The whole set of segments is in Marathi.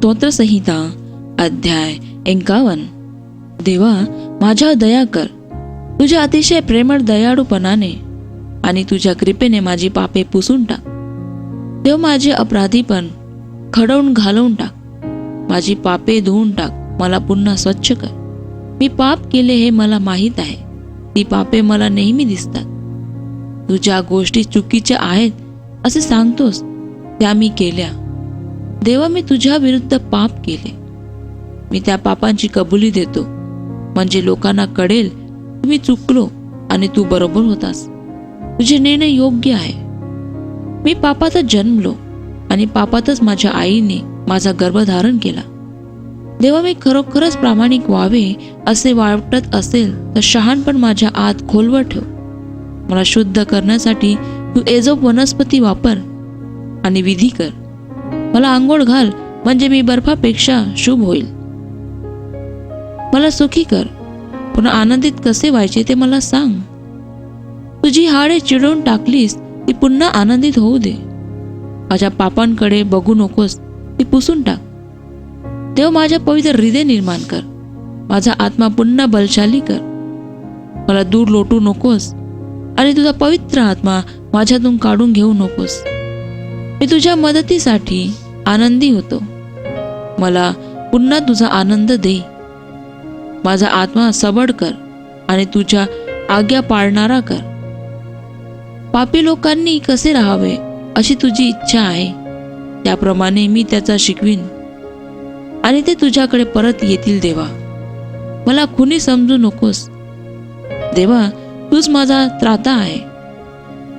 स्तोत्रसंहिता अध्याय एकावन्न. देवा माझ्या दया कर. तुझ्या अतिशय प्रेमळ दयाळूपणाने आणि तुझ्या कृपेने माझी पापे पुसून टाक. देव माझे अपराधीपण खडवून घालवून टाक. माझी पापे धुवून टाक. मला पुन्हा स्वच्छ कर. मी पाप केले हे मला माहीत आहे. ती पापे मला नेहमी दिसतात. तुझ्या गोष्टी चुकीच्या आहेत असे सांगतोस त्या मी केल्या. देवा मी तुझ्या विरुद्ध पाप केले. मी त्या पापांची कबुली देतो. म्हणजे लोकांना कळेल मी चुकलो आणि तू बरोबर होतास. तुझे निर्णय योग्य आहे. मी पापातच जन्मलो आणि पापातच माझ्या आईने माझा गर्भधारण केला. देवा मी खरोखरच प्रामाणिक व्हावे असे वाटत असेल तर शहाणपण माझ्या आत खोलवर ठेव. मला शुद्ध करण्यासाठी तू एजोप वनस्पती वापर आणि विधी कर. मला आंघोळ घाल म्हणजे मी बर्फापेक्षा शुभ होईल. मला सुखी कर पुन्हा आनंदित कसे व्हायचे ते मला सांग. तुझी हाडे चिडवून टाकलीस ती पुन्हा आनंदित होऊ दे. माझ्या पापांकडे बघू नकोस ती पुसून टाक. देव माझ्या पवित्र हृदय निर्माण कर. माझा आत्मा पुन्हा बलशाली कर. मला दूर लोटू नकोस. आणि तुझा पवित्र आत्मा माझ्यातून काढून घेऊ नकोस. मी तुझ्या मदतीसाठी आनंदी होतो. मला पुन्हा तुझा आनंद दे. माझा आत्मा सबड कर आणि तुझ्या आज्ञा पाळणारा कर. पापी लोकांनी कसे राहावे अशी तुझी इच्छा आहे. त्याप्रमाणे मी त्याचा शिकवीन. आणि ते तुझ्याकडे परत येतील देवा. मला कुणी समजू नकोस. देवा तूच माझा त्राता आहे.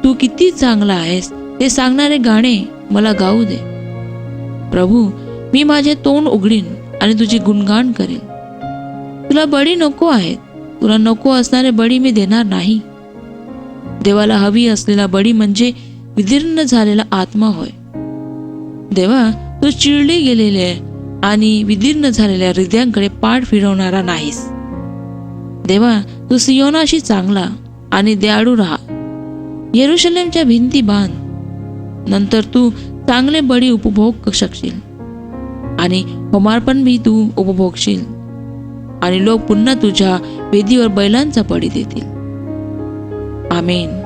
तू किती चांगला आहेस. ते सांगणारे गाणे मला गाऊ दे. प्रभू मी माझे तोंड उघडीन आणि तुझी गुणगान करेन तुला बळी नको आहेत. तुला नको असणारे बळी मी देणार नाही. देवाला हवी असलेला बळी म्हणजे विदीर्ण झालेला आत्मा होय. देवा तू चिडले गेलेले आणि विदीर्ण झालेल्या हृदयांकडे पाठ फिरवणारा नाहीस. देवा तू सियोनाशी चांगला आणि दयाळू राहा. येरुशलेमच्या भिंती बांध. नंतर तू चांगले बळी उपभोग शकशील. आणि होमार्पण बी तू उपभोगशील. आणि लोक पुन्हा तुझ्या वेदीवर बैलांचा बळी देतील. आमेन.